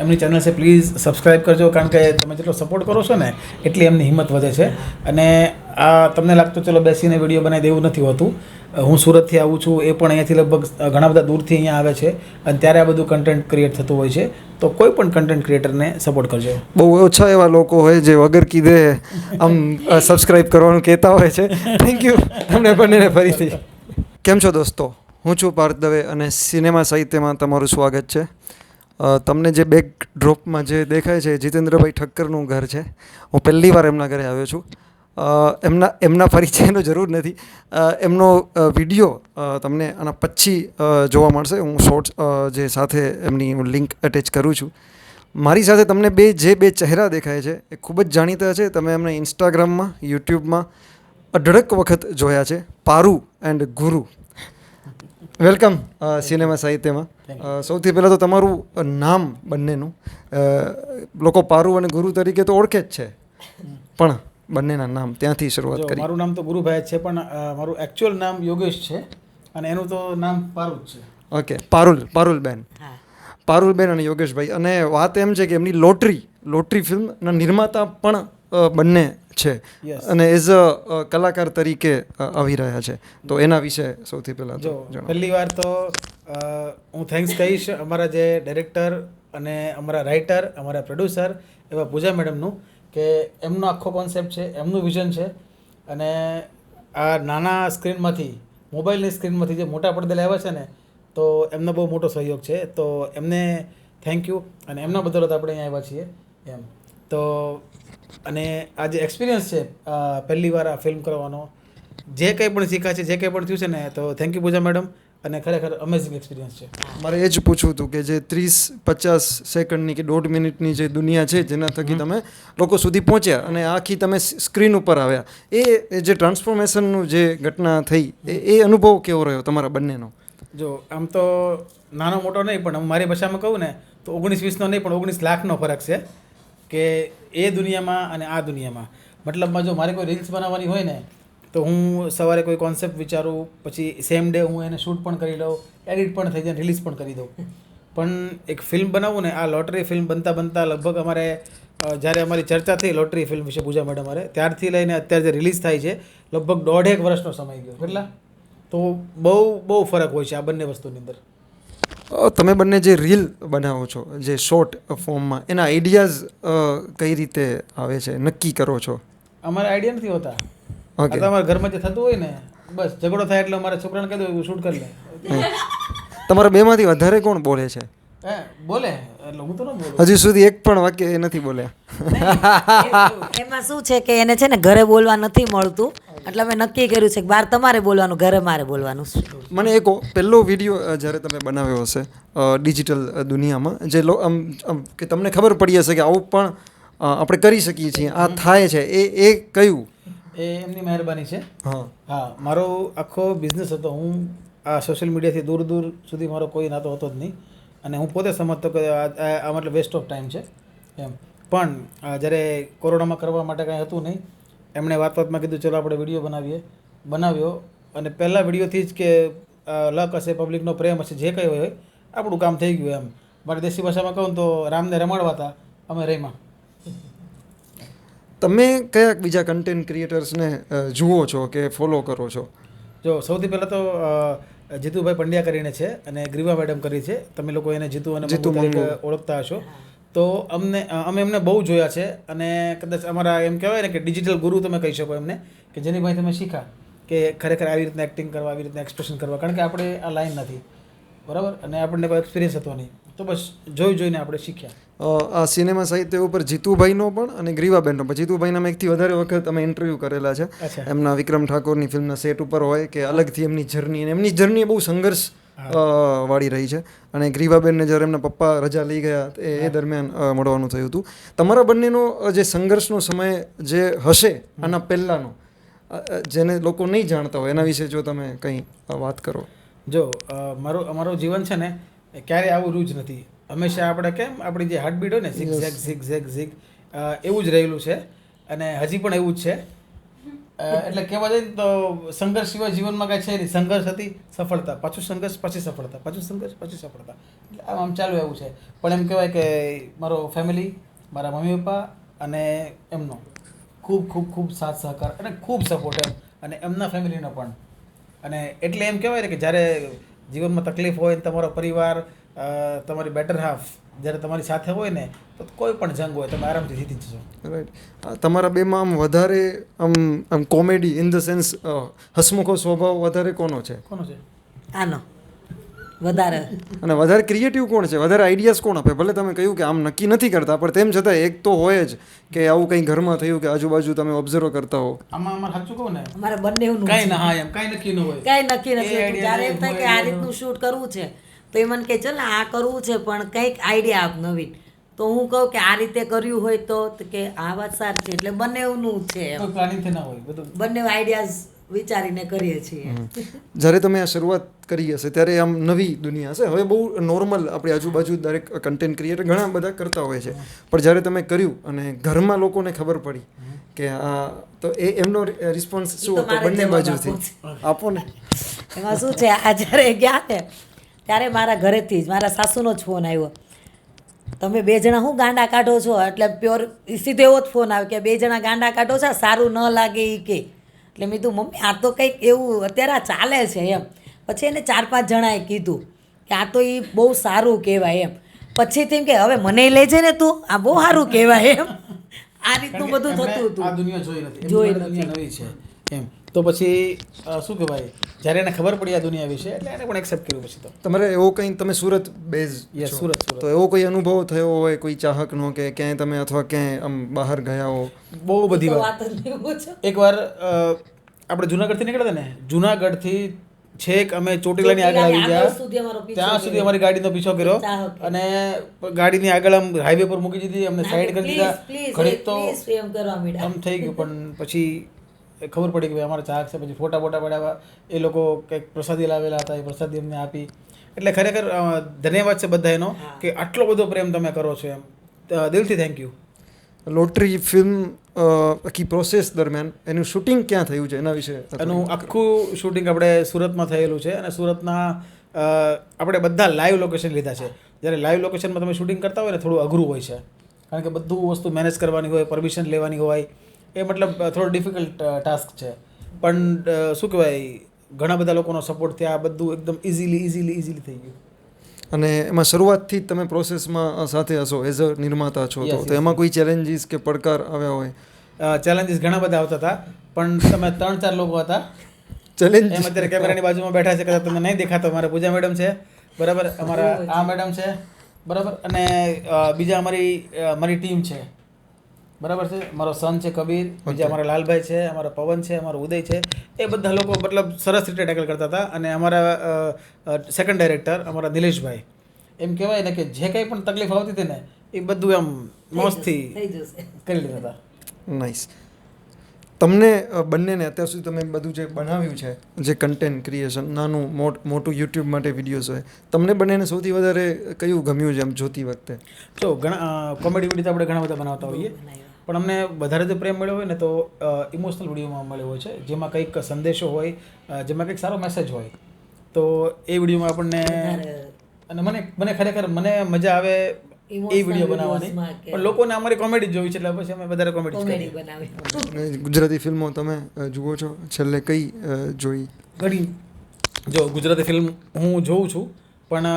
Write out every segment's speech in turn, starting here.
એમની ચેનલ છે please subscribe કરજો, કારણ કે તમે જેટલો સપોર્ટ કરો છો ને, એટલી એમની હિંમત વધે છે. અને આ તમને લાગતું, ચલો બેસીને વીડિયો બનાવી દેવું નથી હોતું. હું સુરતથી આવું છું, એ પણ અહીંયાથી લગભગ ઘણા બધા દૂરથી અહીંયા આવે છે. અને ત્યારે આ બધું કન્ટેન્ટ ક્રિએટ થતું હોય છે. તો કોઈ પણ કન્ટેન્ટ ક્રિએટરને સપોર્ટ કરજો. બહુ ઓછા એવા લોકો હોય જે વગર કીધે આમ સબસ્ક્રાઇબ કરવાનું કહેતા હોય છે. થેન્ક યુ તમને બંનેને ફરીથી. કેમ છો દોસ્તો? હું છું પાર્થ દવે અને સિનેમા સાહિત્યમાં તમારું સ્વાગત છે. તમને જે બેક ડ્રોપમાં જે દેખાય છે જીતેન્દ્રભાઈ ઠક્કરનું ઘર છે. હું પહેલી વાર એમના ઘરે આવ્યો છું. એમના એમના પરિચયનો જરૂર નથી. એમનો વીડિયો તમને આના પછી જોવા મળશે. હું શોર્ટ્સ જે સાથે એમની હું લિંક એટેચ કરું છું. મારી સાથે તમને બે, જે બે ચહેરા દેખાય છે એ ખૂબ જ જાણીતા છે. તમે એમને ઇન્સ્ટાગ્રામમાં યુટ્યુબમાં અઢળક વખત જોયા છે. Paru and Guru. Welcome cinema સાહિત્યમાં સૌથી પહેલાં તો તમારું નામ બંનેનું. લોકો પારુ અને ગુરુ તરીકે તો ઓળખે જ છે. પણ બંનેના નામ ત્યાંથી શરૂઆત કરી. મારું નામ તો ગુરુભાઈ જ છે પણ મારું એકચ્યુઅલ નામ યોગેશ છે અને એનું તો નામ પારુલ છે. ઓકે પારુલ પારુલબેન. પારુલબેન અને યોગેશભાઈ. અને વાત એમ છે કે એમની લોટરી લોટરી ફિલ્મના નિર્માતા પણ બંને છે. અને એઝ અ કલાકાર તરીકે આવી રહ્યા છે. તો એના વિશે સૌથી પહેલાં જો. પહેલી વાર તો હું થેન્ક્સ કહીશ અમારા જે ડાયરેક્ટર અને અમારા રાઇટર અમારા પ્રોડ્યુસર એવા પૂજા મેડમનું કે એમનો આખો કોન્સેપ્ટ છે એમનું વિઝન છે. અને આ નાના સ્ક્રીનમાંથી મોબાઈલની સ્ક્રીનમાંથી જે મોટા પડદે લાવ્યા છે ને તો એમનો બહુ મોટો સહયોગ છે. તો એમને થેન્ક યુ અને એમના બદલત આપણે અહીંયા આવ્યા છીએ. એમ. તો અને આ જે એક્સપિરિયન્સ છે પહેલી વાર આ ફિલ્મ કરવાનો જે કંઈ પણ શીખા છે જે કંઈ પણ થયું છે ને તો થેન્ક યુ પૂજા મેડમ અને ખરેખર અમેઝિંગ એક્સપિરિયન્સ છે. મારે એ જ પૂછવું હતું કે જે ત્રીસ પચાસ સેકન્ડની કે દોઢ મિનિટની જે દુનિયા છે જેના થકી તમે લોકો સુધી પહોંચ્યા અને આખી તમે સ્ક્રીન ઉપર આવ્યા. એ એ જે ટ્રાન્સફોર્મેશનનું જે ઘટના થઈ એ એ અનુભવ કેવો રહ્યો તમારા બંનેનો? જો આમ તો નાનો મોટો નહીં પણ હું મારી ભાષામાં કહું ને તો ઓગણીસ વીસનો નહીં પણ ઓગણીસ લાખનો ફરક છે કે એ દુનિયામાં અને આ દુનિયામાં. મતલબમાં જો મારે કોઈ રીલ્સ બનાવવાની હોય ને, તો હું સવારે કોઈ કોન્સેપ્ટ વિચારું, પછી સેમ ડે હું એને શૂટ પણ કરી લઉં એડિટ પણ થઈ જાય રિલીઝ પણ કરી દઉં. પણ એક ફિલ્મ બનાવું ને, આ લોટરી ફિલ્મ બનતા બનતા લગભગ અમારે જ્યારે અમારી ચર્ચા થઈ લોટરી ફિલ્મ વિશે પૂજા મેડમ અમારે ત્યારથી લઈને અત્યારે જે રિલીઝ થાય છે, લગભગ દોઢેક વર્ષનો સમય ગયો. કેટલા? તો બહુ બહુ ફરક હોય છે આ બંને વસ્તુની અંદર. તમે બંને જે રીલ બનાવો છો જે શોર્ટ ફોર્મમાં એના આઈડિયાઝ કઈ રીતે આવે છે? નક્કી કરો છો? અમારે આઈડિયા નથી હોતા. ઓકે તમારા ઘરમાં જે થતું હોય ને બસ ઝઘડો થાય એટલે અમારા છોકરાને કહી દઉં શૂટ કરી લે. તમારા બેમાંથી વધારે કોણ બોલે છે? હે બોલે. એટલે હું તો ન બોલું. હજી સુધી એક પણ વાક્ય એ નથી બોલ્યા. એમાં શું છે કે એને છે ને ઘરે બોલવા નથી મળતું. એટલે અમે નક્કી કર્યું છે કે બહાર તમારે બોલવાનું ઘરે મારે બોલવાનું. મને એક પહેલો વીડિયો જ્યારે તમે બનાવ્યો હશે ડિજિટલ દુનિયામાં જે લો આમ કે તમને ખબર પડી હશે કે આવું પણ આપણે કરી શકીએ છીએ આ થાય છે. એ એ કયું? એ એમની મહેરબાની છે. હા. હા મારો આખો બિઝનેસ હતો. હું આ સોશિયલ મીડિયાથી દૂર દૂર સુધી મારો કોઈ નાતો હતો જ નહીં. અને હું પોતે સમજતો કે આ મતલબ વેસ્ટ ઓફ ટાઈમ છે. એમ. પણ આ જ્યારે કોરોનામાં કરવા માટે કાંઈ હતું નહીં એમણે વાત વાતમાં કીધું ચલો આપણે વીડિયો બનાવીએ. બનાવ્યો અને પહેલા વિડીયોથી જ કે લક હશે પબ્લિકનો પ્રેમ હશે જે કંઈ હોય આપણું કામ થઈ ગયું એમ. મારી દેશી ભાષામાં કહું તો રામને રમાડવા હતા અમે રેમાં તમે કયા બીજા કન્ટેન્ટ ક્રિએટર્સને જુઓ છો કે ફોલો કરો છો? જો સૌથી પહેલાં તો જીતુભાઈ પંડ્યા કરીને છે અને ગ્રીવા મેડમ કરી છે. તમે લોકો એને જીતુ અને. ઓળખતા હશો. તો અમને અમે એમને બહુ જોયા છે અને કદાચ અમારા એમ કહેવાય ને કે ડિજિટલ ગુરુ તમે કહી શકો એમને કે જેની ભાઈ તમે શીખા કે ખરેખર આવી રીતના એક્ટિંગ કરવા આવી રીતના એક્સપ્રેશન કરવા. કારણ કે આપણે આ લાઈન નથી. બરાબર? અને આપણને કોઈ એક્સપિરિયન્સ હતો નહીં. તો બસ જોઈ જોઈને આપણે શીખ્યા. આ સિનેમા સાહિત્ય ઉપર જીતુભાઈનો પણ અને ગ્રીવાબેનનો પણ. જીતુભાઈના મેં એકથી વધારે વખત અમે ઇન્ટરવ્યૂ કરેલા છે. એમના વિક્રમ ઠાકોરની ફિલ્મના સેટ ઉપર હોય કે અલગથી એમની જર્ની અને એમની જર્ની બહુ સંઘર્ષ વાળી રહી છે. અને ગ્રીવાબેનને જ્યારે એમના પપ્પા રજા લઈ ગયા એ એ દરમિયાન મળવાનું થયું હતું. તમારા બંનેનો જે સંઘર્ષનો સમય જે હશે આના પહેલાંનો જેને લોકો નહીં જાણતા હોય એના વિશે જો તમે કંઈ વાત કરો. જો મારો મારું અમારું જીવન છે ને ક્યારેય આવું રૂજ નથી. હંમેશા આપણે કેમ આપણી જે હાર્ટબીટ હોય ને ઝીક ઝેગ ઝીગ ઝેગ ઝીક એવું જ રહેલું છે. અને હજી પણ એવું જ છે. એટલે કહેવા ને તો સંઘર્ષ સિવાય જીવનમાં કાંઈ છે નહીં. સંઘર્ષ હતી, સફળતા. પાછું સંઘર્ષ, પછી સફળતા. પાછું સંઘર્ષ, પછી સફળતા. એટલે આમ ચાલુ એવું છે. પણ એમ કહેવાય કે મારો ફેમિલી મારા મમ્મી, પપ્પા અને એમનો ખૂબ ખૂબ ખૂબ સાથ સહકાર અને ખૂબ સપોર્ટ એમ. અને એમના ફેમિલીનો પણ. અને એટલે એમ કહેવાય ને કે જ્યારે જીવનમાં તકલીફ હોય તમારો પરિવાર તમારી બેટર હાફ જ્યારે તમારી સાથે હોય ને તો કોઈ પણ જંગ હોય તમે આરામથી જીતી જશો. રાઈટ તમારા બેમાં આમ વધારે આમ આમ કોમેડી ઇન ધ સેન્સ હસમુખો સ્વભાવ વધારે કોનો છે? કોનો છે? આનો. વધારે. અને વધારે ક્રિએટિવ કોણ છે? વધારે આઈડિયાઝ કોણ આપે? ભલે તમે કહ્યું કે આમ નક્કી નથી કરતા પણ તેમ છતાં એક તો હોય જ કે આવું કંઈ ઘરમાં થયું કે આજુબાજુ તમે ઓબ્ઝર્વ કરતા હો. આમાં અમારે સાચું કહું ને? અમારે બંને કાંઈ ના હા એમ કાંઈ નક્કી ન હોય. કાંઈ નક્કી નથી જ્યારે એમ થાય કે આ રીતનું શૂટ કરવું છે તો એ મને કહે ચાલ ને આ કરવું છે પણ કંઈક આઈડિયા આપ નવીન. તો હું કહું કે આ રીતે કર્યું હોય તો. કે આ વાત સારી છે. એટલે બંનેનું છે બંને આઈડિયાઝ વિચારીને કરીએ છીએ. જ્યારે તમે આ શરૂઆત કરી હશે ત્યારે આમ નવી દુનિયા હશે. હવે બહુ નોર્મલ આપણી આજુબાજુ દરેક કન્ટેન્ટ ક્રિએટર ઘણા બધા કરતા હોય છે. પણ જ્યારે તમે કર્યું અને ઘરમાં લોકોને ખબર પડી કે આ તો એ એમનો રિસ્પોન્સ શું હતો? બંને બાજુથી. આપો ને. એમાં શું છે? આ જ્યારે ગયા ને ત્યારે મારા ઘરેથી જ મારા સાસુનો જ ફોન આવ્યો. તમે બે જણા શું ગાંડા કાઢો છો? એટલે પ્યોર સીધો એવો જ ફોન આવે કે બે જણા ગાંડા કાઢો છો? સારું ન લાગે એ કે. એટલે મેં કીધું મમ્મી આ તો કંઈક એવું અત્યારે આ ચાલે છે એમ. પછી એને ચાર પાંચ જણાએ કીધું કે આ તો એ બહુ સારું કહેવાય એમ. પછી તેમ કે હવે મને લેજે ને તું આ બહુ સારું કહેવાય એમ. આ રીતનું બધું થતું હતું. જોઈ નથી. એમ. તો પછી શું કહેવાય? જ્યારે એને ખબર પડી આ દુનિયા વિશે એટલે એને પણ એક્સેપ્ટ કર્યું પછી તો. તમારે એવો કંઈ તમે સુરત બેઝ યસ સુરત. તો એવો કોઈ અનુભવ થયો હોય કોઈ ચાહકનો કે ક્યાંય તમે અથવા ક્યાંય આમ બહાર ગયા હો? બહુ બધી વાત. એકવાર આપણે જુનાગઢથી નીકળ્યા હતા ને? જુનાગઢથી છેક અમે ચોટીલાની આગળ આવી ગયા. ત્યાં સુધી અમારી ગાડીનો પીછો કર્યો. અને ગાડીની આગળ આમ હાઈવે પર મૂકી દીધી અમને સાઈડ કરી દીધા. ઘડીક તો. આમ થઈ ગયું પણ પછી ખબર પડી કે ભાઈ અમારા ચાહક છે પછી ફોટા બોટા પડાવ્યા એ લોકો કંઈક પ્રસાદી લાવેલા હતા એ પ્રસાદી અમને આપી. એટલે ખરેખર ધન્યવાદ છે બધા એનો કે આટલો બધો પ્રેમ તમે કરો છો એમ. દિલથી થેન્ક યુ લોટરી ફિલ્મ આખી પ્રોસેસ દરમિયાન એનું શૂટિંગ ક્યાં થયું છે એના વિશે? એનું આખું શૂટિંગ આપણે સુરતમાં થયેલું છે અને સુરતના આપણે બધા લાઈવ લોકેશન લીધા છે. જ્યારે લાઈવ લોકેશનમાં તમે શૂટિંગ કરતા હોય ને થોડું અઘરું હોય છે. કારણ કે બધું વસ્તુ મેનેજ કરવાની હોય પરમિશન લેવાની હોય. એ મતલબ થોડો ડિફિકલ્ટ ટાસ્ક છે. પણ શું કહેવાય ઘણા બધા લોકોનો સપોર્ટ ત્યાં બધું એકદમ ઇઝીલી ઇઝીલી ઇઝીલી થઈ ગયું. અને એમાં શરૂઆતથી જ તમે પ્રોસેસમાં સાથે હશો એઝ અ નિર્માતા છો તો. એમાં કોઈ ચેલેન્જીસ કે પડકાર આવ્યા હોય? ચેલેન્જીસ ઘણા બધા આવતા હતા પણ તમે ત્રણ ચાર લોકો હતા. ચેલેન્જ એમ અત્યારે કેમેરાની બાજુમાં બેઠા છે કદાચ તમને નહીં દેખાતો મારા પૂજા મેડમ છે. બરાબર? અમારા આ મેડમ છે. બરાબર? અને બીજા અમારી મારી ટીમ છે. બરાબર છે? મારો સન છે કબીર બીજા અમારા લાલભાઈ છે અમારો પવન છે અમારો ઉદય છે. એ બધા લોકો મતલબ સરસ રીતે ટેકલ કરતા હતા. અને અમારા સેકન્ડ ડાયરેક્ટર અમારા નિલેશભાઈ. એમ કહેવાય ને કે જે કંઈ પણ તકલીફ આવતી હતી ને એ બધું આમ મોજથી કરી લીધા હતા. નાઇસ તમને બંનેને અત્યાર સુધી તમે બધું જે બનાવ્યું છે જે કન્ટેન્ટ ક્રિએશન નાનું મોટ મોટું યુટ્યુબ માટે વિડીયોઝ હોય તમને બંનેને સૌથી વધારે કયું ગમ્યું છે એમ જોતી વખતે? તો ઘણા કોમેડી વીડિયો આપણે ઘણા બધા બનાવતા હોઈએ. પણ અમને વધારે જો પ્રેમ મળ્યો હોય ને તો ઇમોશનલ વિડીયોમાં મળ્યો હોય છે. જેમાં કંઈક સંદેશો હોય જેમાં કંઈક સારો મેસેજ હોય તો એ વિડીયોમાં આપણને અને મને મને ખરેખર મને મજા આવે એ વીડિયો બનાવવાની. પણ લોકોને અમારી કોમેડી જોવી છે એટલે પછી અમે વધારે કોમેડી બનાવી. ગુજરાતી ફિલ્મો તમે જુઓ છો? છેલ્લે કઈ જોઈ? ઘણી. જો ગુજરાતી ફિલ્મ હું જોઉં છું પણ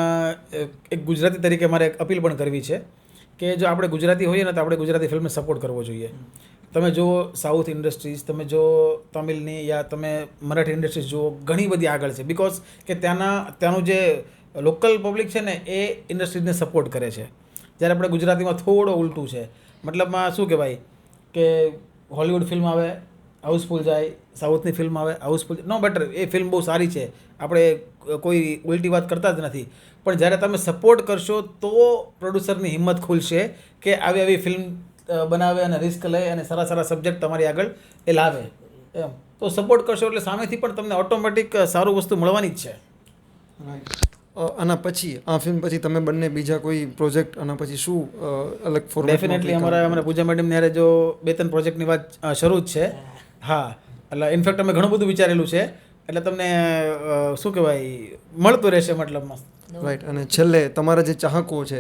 એક ગુજરાતી તરીકે મારે એક અપીલ પણ કરવી છે. કે જો આપણે ગુજરાતી હોઈએ ને તો આપણે ગુજરાતી ફિલ્મને સપોર્ટ કરવો જોઈએ. તમે જુઓ સાઉથ ઇન્ડસ્ટ્રીઝ તમે જો તમિલની યા તમે મરાઠી ઇન્ડસ્ટ્રીઝ જુઓ, ઘણી બધી આગળ છે. બિકોઝ કે ત્યાંના, ત્યાંનું જે લોકલ પબ્લિક છે ને, એ ઇન્ડસ્ટ્રીઝને સપોર્ટ કરે છે. જ્યારે આપણે ગુજરાતીમાં થોડો ઉલટું છે. મતલબમાં શું કહેવાય કે હોલિવૂડ ફિલ્મ આવે હાઉસફુલ જાય સાઉથની ફિલ્મ આવે હાઉસફુલ નો બેટર એ ફિલ્મ બહુ સારી છે. આપણે કોઈ ઉલટી વાત કરતા જ નથી. પણ જ્યારે તમે સપોર્ટ કરશો તો પ્રોડ્યુસરની હિંમત ખુલશે કે આવી આવી ફિલ્મ બનાવે અને રિસ્ક લે અને સારા સારા સબ્જેક્ટ તમારી આગળ એ લાવે. એમ. તો સપોર્ટ કરશો એટલે સામેથી પણ તમને ઓટોમેટિક સારું વસ્તુ મળવાની જ છે. અને આના પછી આ ફિલ્મ પછી તમે બંને બીજા કોઈ પ્રોજેક્ટ આના પછી શું અલગ ફોર્મેટ ડેફિનેટલી અમારા અમારા પૂજા મેડમ હારે જો બે ત્રણ પ્રોજેક્ટની વાત શરૂ જ છે. હા. એટલે ઇનફેક્ટ અમે ઘણું બધું વિચારેલું છે. એટલે તમને શું કહેવાય મળતું રહેશે મતલબમાં. રાઈટ અને છેલ્લે તમારા જે ચાહકો છે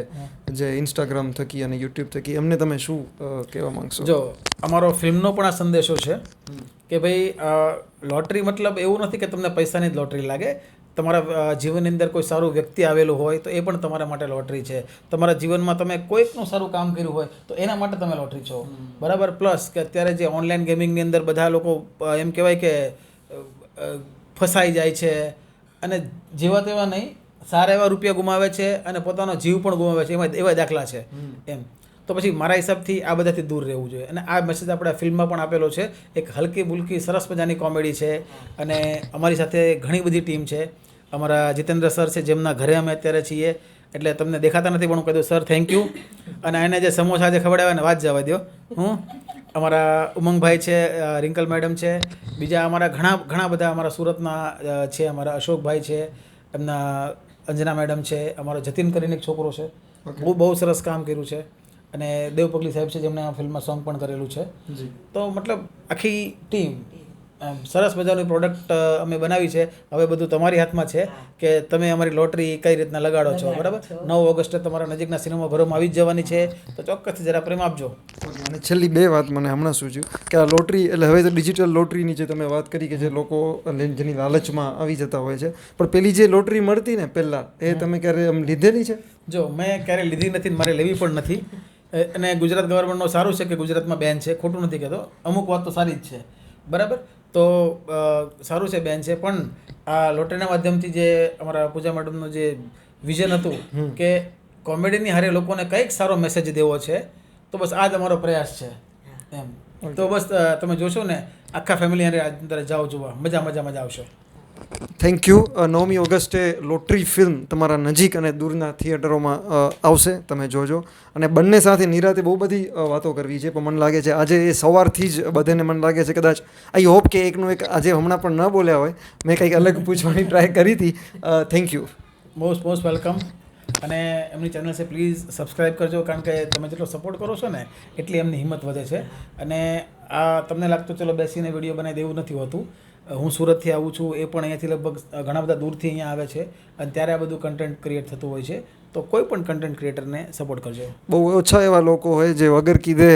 જે ઇન્સ્ટાગ્રામ થકી અને યુટ્યુબ થકી એમને તમે શું કહેવા માંગશો? જો અમારો ફિલ્મનો પણ આ સંદેશો છે કે ભાઈ લોટરી મતલબ એવું નથી કે તમને પૈસાની જ લોટરી લાગે. તમારા જીવનની અંદર કોઈ સારું વ્યક્તિ આવેલું હોય તો એ પણ તમારા માટે લોટરી છે. તમારા જીવનમાં તમે કોઈકનું સારું કામ કર્યું હોય તો એના માટે તમે લોટરી છો. બરાબર? પ્લસ કે અત્યારે જે ઓનલાઈન ગેમિંગની અંદર બધા લોકો એમ કહેવાય કે ફસાઈ જાય છે. અને જેવા તેવા નહીં સારા એવા રૂપિયા ગુમાવે છે અને પોતાનો જીવ પણ ગુમાવે છે એમાં એવા દાખલા છે. એમ. તો પછી મારા હિસાબથી આ બધાથી દૂર રહેવું જોઈએ. અને આ મેસેજ આપણે ફિલ્મમાં પણ આપેલો છે. એક હલકી બુલકી સરસ મજાની કોમેડી છે અને અમારી સાથે ઘણી બધી ટીમ છે. અમારા જીતેન્દ્ર સર છે જેમના ઘરે અમે અત્યારે છીએ. એટલે તમને દેખાતા નથી પણ હું કહી દઉં સર થેન્ક યુ અને એને જે સમોસા જે ખવડાવ્યા ને વાત જવા દો હું? અમારા ઉમંગભાઈ છે રિંકલ મેડમ છે. બીજા અમારા ઘણા ઘણા બધા અમારા સુરતના છે અમારા અશોકભાઈ છે. એમના અંજના મેડમ છે અમારો જતીન કરીને એક છોકરો છે. બહુ બહુ સરસ કામ કર્યું છે. અને દેવ પગલી સાહેબ છે જેમણે આ ફિલ્મમાં સોંગ પણ કરેલું છે. તો મતલબ આખી ટીમ સરસ મજાની પ્રોડક્ટ અમે બનાવી છે. હવે બધું તમારી હાથમાં છે કે તમે અમારી લોટરી કઈ રીતના લગાડો છો બરાબર? નવ ઓગસ્ટે તમારા નજીકના સિનેમા ઘરોમાં આવી જ જવાની છે. તો ચોક્કસથી જરા પ્રેમ આપજો. અને છેલ્લી બે વાત મને હમણાં સૂચ્યું કે આ લોટરી એટલે હવે તો ડિજિટલ લોટરીની જે તમે વાત કરી કે જે લોકો જેની લાલચમાં આવી જતા હોય છે પણ પેલી જે લોટરી મળતી ને પહેલાં એ તમે ક્યારે આમ લીધેલી છે? જો મેં ક્યારેય લીધી નથી મારે લેવી પણ નથી. અને ગુજરાત ગવર્મેન્ટનો સારું છે કે ગુજરાતમાં બેન છે ખોટું નથી કહેતો. અમુક વાત તો સારી જ છે. બરાબર? તો સારું છે બેન છે પણ આ લોટરીના માધ્યમથી જે અમારા પૂજા મેડમનું જે વિઝન હતું કે કોમેડીની હારે લોકોને કંઈક સારો મેસેજ દેવો છે તો બસ આ જ અમારો પ્રયાસ છે. એમ. તો બસ તમે જોશો ને આખા ફેમિલી અંદર જાઓ જોવા મજા મજા મજા આવશે. થેન્ક યુ નવમી ઓગસ્ટે લોટરી ફિલ્મ તમારા નજીક અને દૂરના થિયેટરોમાં આવશે. તમે જોજો. અને બંને સાથે નિરાતે બહુ બધી વાતો કરવી છે, પણ મને લાગે છે આજે એ સવારથી જ બધાને મને લાગે છે કદાચ આઈ હોપ કે એકનું એક આજે હમણાં પણ ન બોલ્યા હોય. મેં કંઈક અલગ પૂછવાની ટ્રાય કરી હતી. Thank you most most welcome અને એમની ચેનલ છે પ્લીઝ સબસ્ક્રાઇબ કરજો, કારણ કે તમે જેટલો સપોર્ટ કરો છો ને, એટલી એમની હિંમત વધે છે. અને આ તમને લાગતું, ચલો બેસીને વીડિયો બનાવી દેવું નથી હોતું. હું સુરતથી આવું છું, એ પણ અહીંયાથી લગભગ ઘણા બધા દૂરથી અહીંયા આવે છે અને ત્યારે આ બધું કન્ટેન્ટ ક્રિએટ થતું હોય છે. તો કોઈ પણ કન્ટેન્ટ ક્રિએટરને સપોર્ટ કરજો. બહુ ઓછા એવા લોકો હોય જે વગર કીધે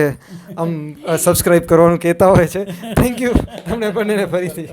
આમ સબસ્ક્રાઇબ કરવાનું કહેતા હોય છે. થેન્ક યુ તમને બંનેને ફરીથી.